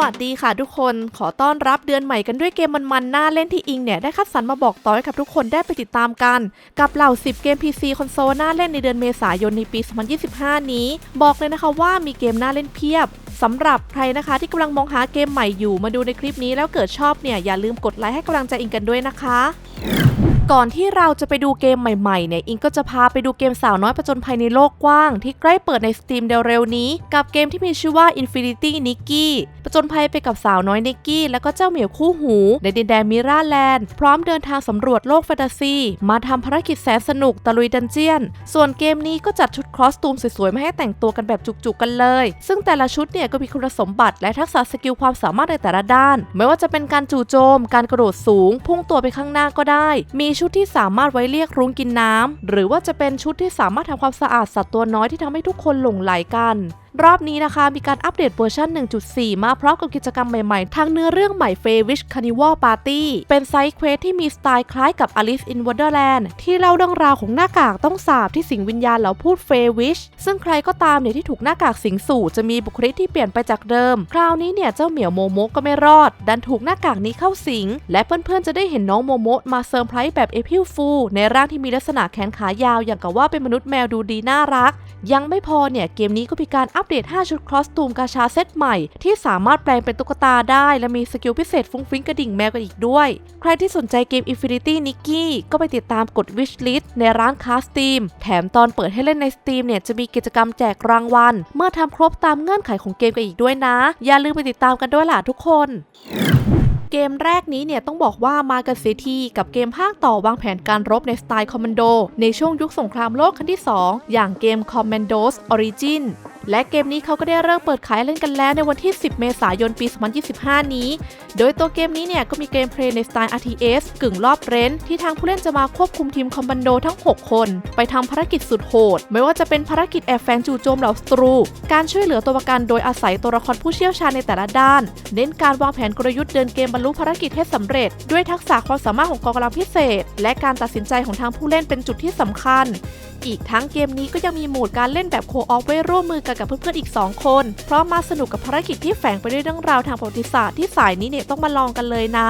วัสดีค่ะทุกคน ขอต้อนรับเดือนใหม่กันด้วยเกมมันๆ น่าเล่นที่อิงเนี่ย ได้คัดสรรมาบอกต่อให้กับทุกคนได้ไปติดตามกัน กับเหล่า 10 เกม PC คอนโซลน่าเล่นในเดือนเมษายนในปี 2025 นี้ บอกเลยนะคะว่ามีเกมน่าเล่นเพียบสำหรับใครนะคะที่กำลังมองหาเกมใหม่อยู่มาดูในคลิปนี้แล้วเกิดชอบเนี่ยอย่าลืมกดไลค์ให้กำลังใจอิงกันด้วยนะคะ ก่อนที่เราจะไปดูเกมใหม่ๆเนี่ยอิงก็จะพาไปดูเกมสาวน้อยประจนภัยในโลกกว้าง ที่ใกล้เปิดใน Steam เร็วๆนี้ กับเกมที่มีชื่อว่า Infinity Nikki ประจนภัยไปกับสาวน้อยนิกกี้แล้วก็เจ้าเหมียวคู่หู ในดินแดนมิราแลนด์ พร้อมเดินทางสำรวจโลกแฟนตาซี มาทำภารกิจแสนสนุกตะลุยดันเจียน ส่วนเกมนี้ก็จัดชุดคอสตูมสวยๆมาให้แต่งตัวกันแบบจุกๆกันเลย ซึ่งแต่ละชุดเนี่ยก็มีคุณสมบัติและทักษะสกิลความสามารถในแต่ละด้าน ไม่ว่าจะเป็นการจู่โจม การกระโดดสูง พุ่งตัวไปข้างหน้าก็ได้ มีชุดที่สามารถไว้เรียกรุ้งกินน้ำหรือว่าจะเป็นชุดที่สามารถทำความสะอาดสัตว์ตัวน้อยที่ทำให้ทุกคนหลงไหลกัน รอบนี้นะคะ มีการอัปเดตเวอร์ชัน1.4 มาพร้อมกับกิจกรรมใหม่ๆ ทั้งเนื้อเรื่องใหม่ f a w i s h Carnival Party เป็นไซต์เควสที่มีสไตล์คล้ายกับ Alice in Wonderland ที่เล่าเรื่องราวของหน้ากากต้องสาบที่สิงวิญญาณเหล่าพูด f a w i s h ซึ่งใครก็ตามเนี่ยที่ถูกหน้ากากสิงสู่จะมีบุคลิกที่เปลี่ยนไปจากเดิม คราวนี้เนี่ยเจ้าเหมียวโมโมก็ไม่รอด ดันถูกหน้ากากนี้เข้าสิง และเพื่อนๆจะได้เห็นน้องโมโมะมาเซอร์ไพรส์แบบเอพิลฟูในร่างที่มีลักษณะแขนขายาวอย่างกับว่าเป็นมนุษย์แมวดูดีน่ารัก ยังไม่พอเนี่ยเกมนี้ก็มีการอัปปเดต 5 ชุดคอสตูมกาชาเซตใหม่ ที่สามารถแปลงเป็นตุ๊กตาได้ และมีสกิลพิเศษฟุ้งฟิ้งกระดิ่งแมวกันอีกด้วย ใครที่สนใจเกม Infinity Nikki ก็ไปติดตามกด Wish List ในร้านค้า Steam แถมตอนเปิดให้เล่นใน Steam เนี่ยจะมีกิจกรรมแจกรางวัล เมื่อทำครบตามเงื่อนไขของเกมกันอีกด้วยนะ อย่าลืมไปติดตามกันด้วยล่ะทุกคนเกมแรกนี้เนี่ยต้องบอกว่ามากันเสียทีกับเกมภาคต่อวางแผนการรบในสไตล์คอมมานโดในช่วงยุคสงครามโลกครั้งที่ 2 อย่างเกม Commandos Origin และเกมนี้เขาก็ได้เริ่มเปิดขายเล่นกันแล้วในวันที่ 10 เมษายนปี 2025 นี้ โดยตัวเกมนี้เนี่ยก็มีเกมเพลย์ในสไตล์ RTS กึ่งรอบเรนที่ทางผู้เล่นจะมาควบคุมทีมคอมมานโดทั้ง 6 คน ไปทำภารกิจสุดโหด ไม่ว่าจะเป็นภารกิจแอบแฝงจู่โจมเหล่าศัตรู การช่วยเหลือตัวประกันโดยอาศัยตัวละครผู้เชี่ยวชาญในแต่ละด้าน เน้นการวางแผนกลยุทธ์เดินเกมบรรลุภารกิจให้สำเร็จ ด้วยทักษะความสามารถของกองกำลังพิเศษ และการตัดสินใจของทางผู้เล่นเป็นจุดที่สำคัญ อีกทั้งเกมนี้ก็ยังมีโหมดการเล่นแบบโคออฟไว้ร่วมมือกันกับเพื่อนๆอีก 2 คน พร้อมมาสนุกกับภารกิจที่แฝงไปด้วยเรื่องราวทางประวัติศาสตร์ที่สายนี้เนี่ยต้องมาลองกันเลยนะ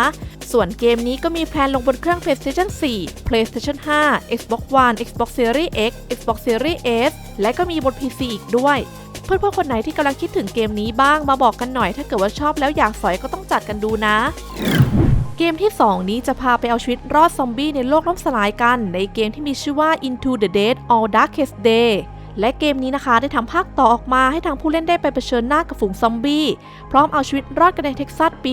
ส่วนเกมนี้ก็มีแพลนลงบนเครื่อง PlayStation 4 PlayStation 5 Xbox One Xbox Series X Xbox Series S และก็มีบน PC อีกด้วยเพื่อนๆคนไหนที่กำลังคิดถึงเกมนี้บ้างมาบอกกันหน่อย ถ้าเกิดว่าชอบแล้วอยากสอยก็ต้องจัดกันดูนะ เกมที่ 2 นี้จะพาไปเอาชีวิตรอดซอมบี้ในโลกล่มสลายกัน ในเกมที่มีชื่อว่า Into the Dead All Darkest Day และเกมนี้นะคะได้ทำภาคต่อออกมาให้ทางผู้เล่นได้ไปเผชิญหน้ากับฝูงซอมบี้ พร้อมเอาชีวิตรอดกันในเท็กซัสปี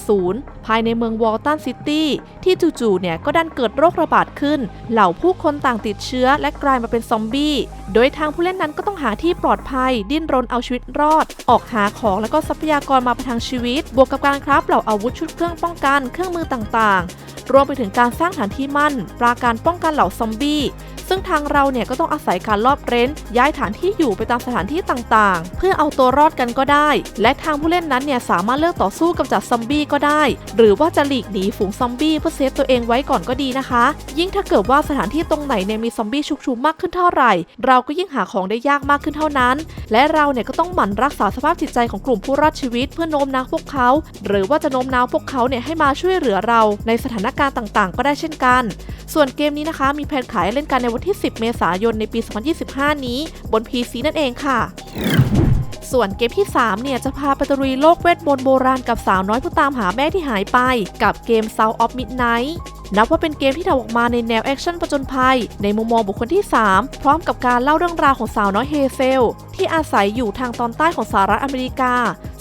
1980 ภายในเมืองวอลตันซิตี้ ที่จู่ๆเนี่ยก็ดันเกิดโรคระบาดขึ้น เหล่าผู้คนต่างติดเชื้อและกลายมาเป็นซอมบี้ โดยทางผู้เล่นนั้นก็ต้องหาที่ปลอดภัย ดิ้นรนเอาชีวิตรอด ออกหาของและก็ทรัพยากรมาประทังชีวิต บวกกับการคราฟเหล่าอาวุธชุดเครื่องป้องกันเครื่องมือต่างๆ รวมไปถึงการสร้างฐานที่มั่น ปราการป้องกันเหล่าซอมบี้ ซึ่งทางเราเนี่ยก็ต้องอาศัยการลอบเร้น ย้ายฐานที่อยู่ไปตามสถานที่ต่างๆ เพื่อเอาตัวรอดกันก็ได้ และทางผู้เล่นนั้นเนี่ยสามารถเลือกต่อสู้กำจัดซอมบี้ก็ได้ หรือว่าจะหลีกหนีฝูงซอมบี้เพื่อเซฟตัวเองไว้ก่อนก็ดีนะคะ ยิ่งถ้าเกิดว่าสถานที่ตรงไหนเนี่ยมีซอมบี้ชุกชุมมากขึ้นเท่าไหร่ เราก็ยิ่งหาของได้ยากมากขึ้นเท่านั้น และเราเนี่ยก็ต้องหมั่นรักษาสภาพจิตใจของกลุ่มผู้รอดชีวิต เพื่อโน้มน้าวพวกเขา หรือว่าจะโน้มน้าวพวกเขาเนี่ยให้มาช่วยเหลือเราในสถานการณ์ต่างๆ ก็ได้เช่นกัน ส่วนเกมนี้นะคะ มีแผนขายเล่นกันในวันที่ 10 เมษายนในปี 2025 นี้ บน PC นั่นเองค่ะส่วนเกมที่ 3 เนี่ย จะพาไปตะลุยโลกเวทมนต์โบราณกับสาวน้อยผู้ตามหาแม่ที่หายไป กับเกม Sound of Midnight นับว่าเป็นเกมที่ทำออกมาในแนวแอคชั่นประจนภัย ในมุมมองบุคคลที่ 3 พร้อมกับการเล่าเรื่องราวของสาวน้อยเฮเซล ที่อาศัยอยู่ทางตอนใต้ของสหรัฐอเมริกา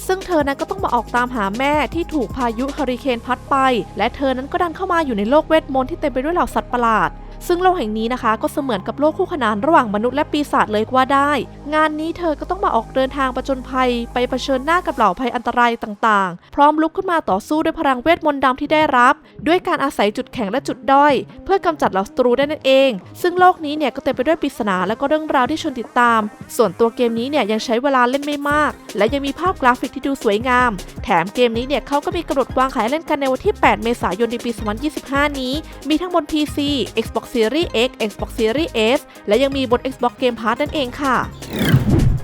ซึ่งเธอนั้นก็ต้องมาออกตามหาแม่ที่ถูกพายุเฮอริเคนพัดไป และเธอนั้นก็ดันเข้ามาอยู่ในโลกเวทมนต์ที่เต็มไปด้วยเหล่าสัตว์ประหลาด ซึ่งโลกแห่งนี้นะคะ ก็เสมือนกับโลกคู่ขนานระหว่างมนุษย์และปีศาจเลยก็ว่าได้ งานนี้เธอก็ต้องมาออกเดินทางประจนภัย ไปเผชิญหน้ากับเหล่าภัยอันตรายต่างๆ พร้อมลุกขึ้นมาต่อสู้ด้วยพลังเวทมนต์ดำที่ได้รับ ด้วยการอาศัยจุดแข็งและจุดด้อย เพื่อกำจัดเหล่าศัตรูได้นั่นเอง ซึ่งโลกนี้เนี่ยก็เต็มไปด้วยปริศนาและก็เรื่องราวที่ชวนติดตาม ส่วนตัวเกมนี้เนี่ยยังใช้เวลาเล่นไม่มาก และยังมีภาพกราฟิกที่ดูสวยงาม แถมเกมนี้เนี่ยเขาก็มีกำหนดวางขายเล่นกันในวันที่ 8 เมษายนในปี 2025 นี้ มีทั้งบน PC Xbox Series X Xbox Series S และยังมีบน Xbox Game Pass นั่นเองค่ะ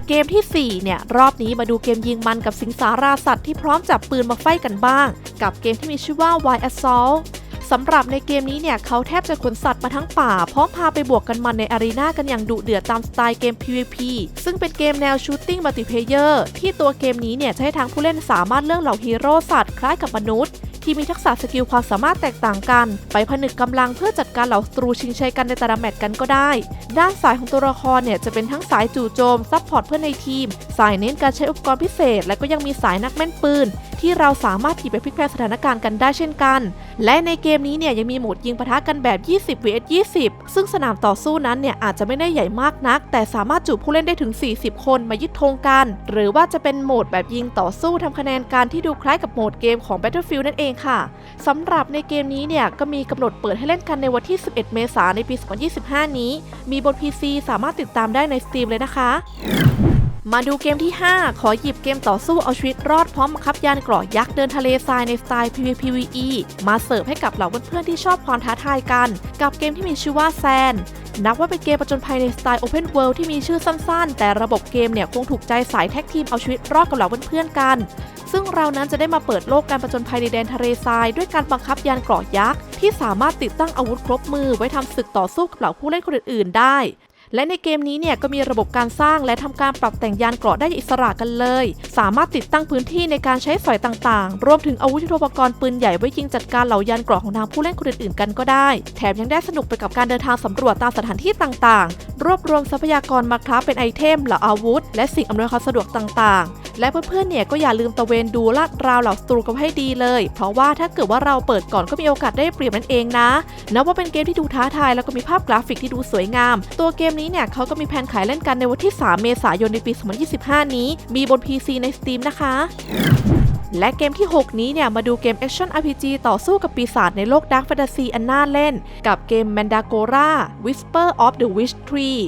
เกมทีสี่ 4 เนี่ย รอบนี้มาดูเกมยิงมันกับสิงสาราสัตว์ที่พร้อมจับปืนมาไฟกันบ้าง กับเกมที่มีชื่อว่า Wild Assault สำหรับในเกมนี้เนี่ย เขาแทบจะขนสัตว์มาทั้งป่า พร้อมพาไปบวกกันมันในอารีนากันอย่างดุเดือดตามสไตล์เกม PVP ซึ่งเป็นเกมแนวชูตติ้งมัลติเพเยอร์ที่ตัวเกมนี้เนี่ย จะให้ทางผู้เล่นสามารถเลือกเหล่าฮีโร่สัตว์คล้ายกับมนุษย์ ที่มีทักษะสกิลความสามารถแตกต่างกัน ไปผนึกกำลังเพื่อจัดการเหล่าศัตรูชิงชัยกันในแต่ละแมตช์กันก็ได้ ด้านสายของตัวละครเนี่ยจะเป็นทั้งสายจู่โจมซัพพอร์ตเพื่อนในทีม สายเน้นการใช้อุปกรณ์พิเศษ และก็ยังมีสายนักแม่นปืน ที่เราสามารถหยิบไปพลิกแพลสถานการณ์กันได้เช่นกัน และในเกมนี้เนี่ยยังมีโหมดยิงปะทะกันแบบ 20 vs 20 ซึ่งสนามต่อสู้นั้นเนี่ยอาจจะไม่ได้ใหญ่มากนัก แต่สามารถจุผู้เล่นได้ถึง 40 คนมายึดธงกัน หรือว่าจะเป็นโหมดแบบยิงต่อสู้ทำคะแนนการที่ดูคล้ายกับโหมดเกมของ Battlefield นั่นเองค่ะสำหรับในเกมนี้เนี่ยก็มีกำหนดเปิดให้เล่นกันในวันที่ 11 เมษายนในปี 2025 นี้ มีบน PC สามารถติดตามได้ใน Steam เลยนะคะ มาดูเกมที่ 5 ขอหยิบเกมต่อสู้เอาชีวิตรอดพร้อมบังคับยานเกราะยักษ์เดินทะเลทรายในสไตล์ PVPVE มาเสิร์ฟให้กับเหล่าเพื่อนๆที่ชอบความท้าทายกัน กับเกมที่มีชื่อว่าแซนนับว่าเป็นเกมประจนภัยในสไตล์ Open World ที่มีชื่อสั้นๆ แต่ระบบเกมเนี่ยคงถูกใจสายแท็กทีมเอาชีวิตรอดกับเหล่าเพื่อนๆกัน ซึ่งเรานั้นจะได้มาเปิดโลกการประจนภัยในแดนทะเลทรายด้วยการบังคับยานเกราะยักษ์ที่สามารถติดตั้งอาวุธครบมือไว้ทำศึกต่อสู้กับเหล่าผู้เล่นคนอื่นๆได้ และในเกมนี้เนี่ยก็มีระบบการสร้างและทำการปรับแต่งยานเกราะได้อิสระกันเลย สามารถติดตั้งพื้นที่ในการใช้สอยต่างๆ รวมถึงอาวุธยุทโธปกรณ์ปืนใหญ่ไว้ยิงจัดการเหล่ายานเกราะของทางผู้เล่นคนอื่นๆกันก็ได้ แถมยังได้สนุกไปกับการเดินทางสำรวจตามสถานที่ต่างๆ รวบรวมทรัพยากรมาคราฟเป็นไอเทมเหล่าอาวุธ และสิ่งอำนวยความสะดวกต่างๆ และเพื่อนๆเนี่ยก็อย่าลืมตะเวนดูลาดราวเหล่าศัตรูกันให้ดีเลย เพราะว่าถ้าเกิดว่าเราเปิดก่อนก็มีโอกาสได้เปรียบนั่นเองนะนับว่าเป็นเกมที่ดูท้าทายแล้วก็มีภาพกราฟิกที่ดูสวยงาม ตัวเกมนี้เนี่ยเขาก็มีแผนขายเล่นกันในวันที่ 3 เมษายนในปี 2025 นี้ มีบน PC ใน Steam นะคะและเกมที่ 6 นี้เนี่ย มาดูเกม Action RPG ต่อสู้กับปีศาจในโลก Dark Fantasy อันน่าเล่น กับเกม Mandagora Whisper of the Witch Tree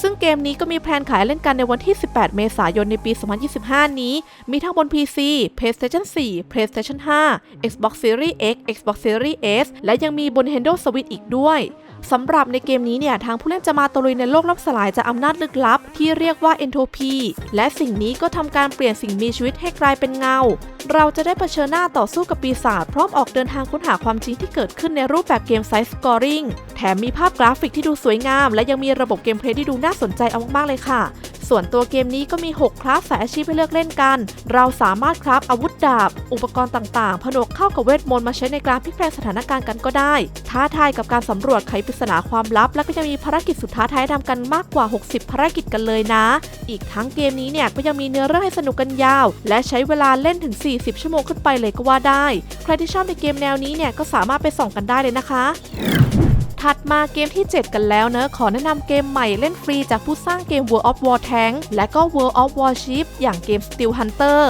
ซึ่งเกมนี้ก็มีแพลนขายเล่นกันในวันที่ 18 เมษายนในปี 2025 นี้ มีทั้งบน PC PlayStation 4 PlayStation 5 Xbox Series X Xbox Series S และยังมีบน Nintendo Switch อีกด้วย สำหรับในเกมนี้เนี่ยทางผู้เล่นจะมาตะลุยในโลกลับสลายจากอำนาจลึกลับ ที่เรียกว่าเอนโทรปีและสิ่งนี้ก็ทำการเปลี่ยนสิ่งมีชีวิตให้กลายเป็นเงา เราจะได้เผชิญหน้าต่อสู้กับปีศาจพร้อมออกเดินทางค้นหาความจริงที่เกิดขึ้นในรูปแบบเกมไซส์สกอร์ริงแถมมีภาพกราฟิกที่ดูสวยงาม และยังมีระบบเกมเพลย์ที่ดูน่าสนใจเอามากๆเลยค่ะ ส่วนตัวเกมนี้ก็มี 6 คลาสสายอาชีพให้เลือกเล่นกัน เราสามารถคราฟอาวุธดาบ อุปกรณ์ต่างๆ ผนวกเข้ากับเวทมนต์มาใช้ในการพลิกแปลงสถานการณ์กันก็ได้ ท้าทายกับการสำรวจไขปริศนาความลับ และก็ยังมีภารกิจสุดท้าทายทำกันมากกว่า 60 ภารกิจกันเลยนะ อีกทั้งเกมนี้เนี่ยก็ยังมีเนื้อเรื่องให้สนุกกันยาว และใช้เวลาเล่นถึง 40 ชั่วโมงขึ้นไปเลยก็ว่าได้ ใครที่ชอบในเกมแนวนี้เนี่ยก็สามารถไปส่องกันได้เลยนะคะ ถัดมาเกมที่ 7 กันแล้วเนอะขอแนะนำเกมใหม่เล่นฟรีจากผู้สร้างเกม World of War Tank และก็ World of Warship อย่างเกม Steel Hunter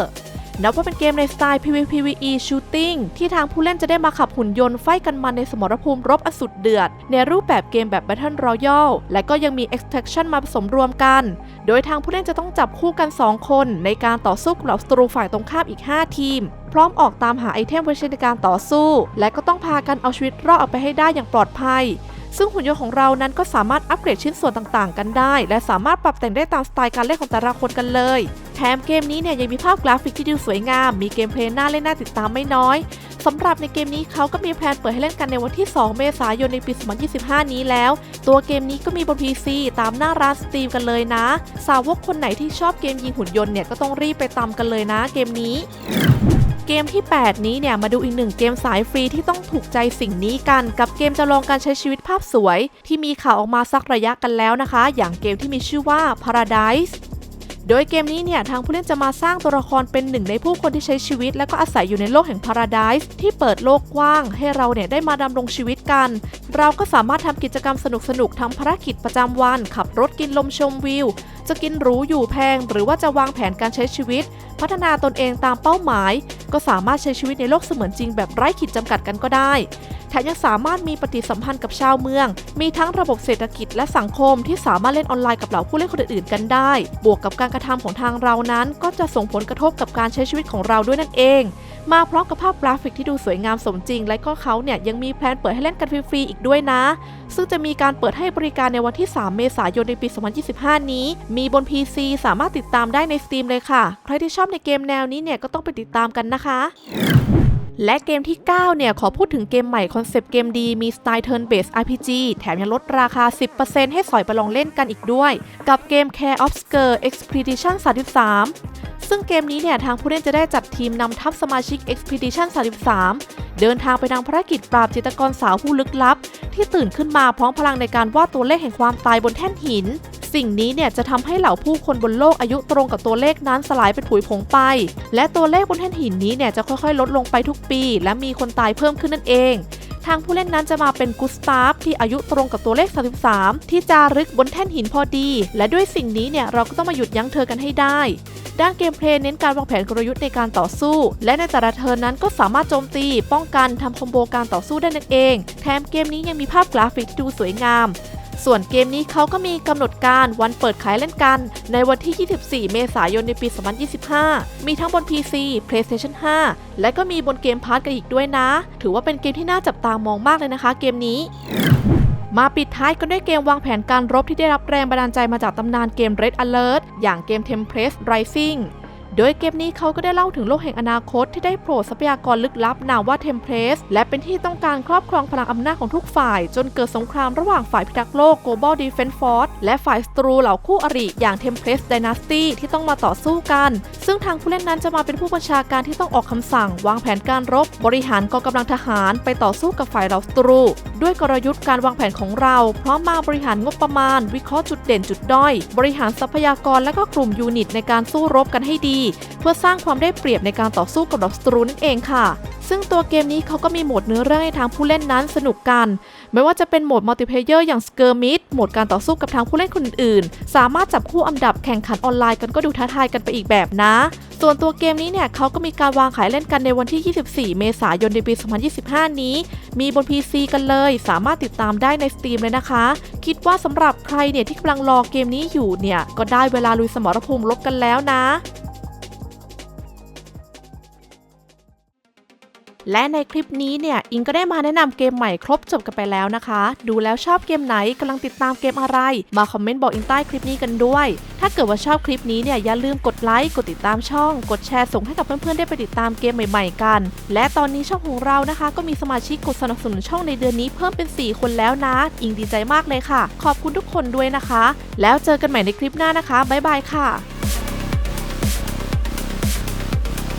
นับว่าเป็นเกมในสไตล์ PVPVE Shooting ที่ทางผู้เล่นจะได้มาขับหุ่นยนต์ไฟกันมันในสมรภูมิรบอสุดเดือด ในรูปแบบเกมแบบ Battle Royale และก็ยังมี Extraction มาผสมรวมกัน โดยทางผู้เล่นจะต้องจับคู่กัน 2 คนในการต่อสู้กับเหล่าศัตรูฝ่ายตรงข้ามอีก 5 ทีม พร้อมออกตามหาไอเทมไว้ใช้ในการต่อสู้ และก็ต้องพากันเอาชีวิตรอดออกไปให้ได้อย่างปลอดภัย ซึ่งหุ่นยนต์ของเรานั้นก็สามารถอัปเกรดชิ้นส่วนต่างๆ กันได้ และสามารถปรับแต่งได้ตามสไตล์การเล่นของแต่ละคนกันเลย แถมเกมนี้เนี่ยยังมีภาพกราฟิกที่ดูสวยงาม มีเกมเพลย์น่าเล่นน่าติดตามไม่น้อยสำหรับในเกมนี้เขาก็มีแพลนเปิดให้เล่นกันในวันที่ 2 เมษายนในปี 2025 นี้แล้ว ตัวเกมนี้ก็มีบน PC ตามหน้าร้านสตรีมกันเลยนะ สาวกคนไหนที่ชอบเกมยิงหุ่นยนต์เนี่ยก็ต้องรีบไปตามกันเลยนะเกมนี้ เกมที่ 8 นี้เนี่ยมาดูอีกหนึ่งเกมสายฟรีที่ต้องถูกใจสิ่งนี้กัน กับเกมจำลองการใช้ชีวิตภาพสวย ที่มีข่าวออกมาสักระยะกันแล้วนะคะ อย่างเกมที่มีชื่อว่า Paradise โดยเกมนี้เนี่ยทางผู้เล่นจะมาสร้างตัวละครเป็นหนึ่งในผู้คนที่ใช้ชีวิต และก็อาศัยอยู่ในโลกแห่ง Paradise ที่เปิดโลกกว้าง ให้เราเนี่ยได้มาดำรงชีวิตกัน เราก็สามารถทำกิจกรรมสนุกๆทำภารกิจประจำวัน ขับรถกินลมชมวิว จะกินหรูอยู่แพง หรือว่าจะวางแผนการใช้ชีวิต พัฒนาตนเองตามเป้าหมาย ก็สามารถใช้ชีวิตในโลกเสมือนจริงแบบไร้ขีดจำกัดกันก็ได้ แถมยังสามารถมีปฏิสัมพันธ์กับชาวเมือง มีทั้งระบบเศรษฐกิจและสังคมที่สามารถเล่นออนไลน์กับเหล่าผู้เล่นคนอื่นๆกันได้ บวกกับการกระทำของทางเรานั้น ก็จะส่งผลกระทบกับการใช้ชีวิตของเราด้วยนั่นเอง มาพร้อมกับภาพกราฟิกที่ดูสวยงามสมจริง และก็เขาเนี่ยยังมีแพลนเปิดให้เล่นกันฟรีๆอีกด้วยนะ ซึ่งจะมีการเปิดให้บริการในวันที่ 3 เมษายนในปี 2025 นี้ มีบน PC สามารถติดตามได้ใน Steam เลยค่ะ ใครที่ชอบในเกมแนวนี้เนี่ยก็ต้องไปติดตามกันนะคะ และเกมที่ 9 เนี่ย ขอพูดถึงเกมใหม่คอนเซปต์เกมดีมีสไตล์ Turn Based RPG แถมยังลดราคา 10%ให้สอยไปลองเล่นกันอีกด้วย กับเกม Care of s k u r Expedition 33 ซึ่งเกมนี้เนี่ย ทางผู้เล่นจะได้จัดทีมนำทัพสมาชิก Expedition 33 เดินทางไปทางภารกิจปราบจิตกรสาวผู้ลึกลับ ที่ตื่นขึ้นมาพร้อมพลังในการวาดตัวเลขแห่งความตายบนแท่นหิน สิ่งนี้เนี่ยจะทำให้เหล่าผู้คนบนโลกอายุตรงกับตัวเลขนั้นสลายเป็นผุยผงไป และตัวเลขบนแท่นหินนี้เนี่ยจะค่อยๆ ลดลงไปทุกปี และมีคนตายเพิ่มขึ้นนั่นเองทางผู้เล่นนั้นจะมาเป็นกุสตาฟที่อายุตรงกับตัวเลข 33 ที่จารึกบนแท่นหินพอดี และด้วยสิ่งนี้เนี่ยเราก็ต้องมาหยุดยั้งเธอกันให้ได้ ด้านเกมเพลย์เน้นการวางแผนกลยุทธ์ในการต่อสู้ และในแต่ละเทิร์นนั้นก็สามารถโจมตี ป้องกันทำคอมโบการต่อสู้ได้นั่นเอง แถมเกมนี้ยังมีภาพกราฟิกที่ดูสวยงาม ส่วนเกมนี้เขาก็มีกำหนดการวันเปิดขายเล่นกัน ในวันที่ 24 เมษายนในปี 2025 มีทั้งบน PC PlayStation 5 และก็มีบนเกมพาร์ทกันอีกด้วยนะ ถือว่าเป็นเกมที่น่าจับตามองมากเลยนะคะ เกมนี้มาปิดท้ายกันด้วยเกมวางแผนการรบที่ได้รับแรงบันดาลใจมาจากตำนานเกม Red Alert อย่างเกม Tempest Rising โดยเกมนี้เขาก็ได้เล่าถึงโลกแห่งอนาคตที่ได้โผล่ทรัพยากรลึกลับนามว่าเทมเพลสและเป็นที่ต้องการครอบครองพลังอำนาจของทุกฝ่าย จนเกิดสงครามระหว่างฝ่ายพิทักษ์โลก Global Defense Force และฝ่ายศัตรูเหล่าคู่อริอย่าง Tempest Dynasty ที่ต้องมาต่อสู้กัน ซึ่งทางผู้เล่นนั้นจะมาเป็นผู้บัญชาการที่ต้องออกคำสั่ง วางแผนการรบ บริหารกองกำลังทหาร ไปต่อสู้กับฝ่ายเหล่าศัตรู ด้วยกลยุทธ์การวางแผนของเราพร้อมมาบริหารงบประมาณ วิเคราะห์จุดเด่นจุดด้อย บริหารทรัพยากรและก็กลุ่มยูนิตในการสู้รบกันให้ดีเพื่อสร้างความได้เปรียบในการต่อสู้กับศัตรูนั่นเองค่ะ ซึ่งตัวเกมนี้เขาก็มีโหมดเนื้อเรื่องให้ทางผู้เล่นนั้นสนุกกัน ไม่ว่าจะเป็นโหมดมัลติเพลเยอร์อย่างสเกอร์มิดโหมดการต่อสู้กับทางผู้เล่นคนอื่น สามารถจับคู่อันดับแข่งขันออนไลน์กันก็ดูท้าทายกันไปอีกแบบนะ ส่วนตัวเกมนี้เนี่ยเขาก็มีการวางขายเล่นกันในวันที่ 24 เมษายนในปี 2025 นี้ มีบน PC กันเลย สามารถติดตามได้ใน Steam เลยนะคะ คิดว่าสำหรับใครเนี่ยที่กำลังรอเกมนี้อยู่เนี่ยก็ได้เวลาลุยสมรภูมิรบกันแล้วนะ และในคลิปนี้เนี่ยอิงก็ได้มาแนะนำเกมใหม่ครบจบกันไปแล้วนะคะ ดูแล้วชอบเกมไหนกำลังติดตามเกมอะไร มาคอมเมนต์บอกอิงใต้คลิปนี้กันด้วย ถ้าเกิดว่าชอบคลิปนี้เนี่ยอย่าลืมกดไลค์กดติดตามช่อง กดแชร์ส่งให้กับเพื่อนๆได้ไปติดตามเกมใหม่ๆกัน และตอนนี้ช่องของเรานะคะ ก็มีสมาชิกกดสนับสนุนช่องในเดือนนี้เพิ่มเป็น 4 คนแล้วนะ อิงดีใจมากเลยค่ะ ขอบคุณทุกคนด้วยนะคะ แล้วเจอกันใหม่ในคลิปหน้านะคะบ๊ายบายค่ะ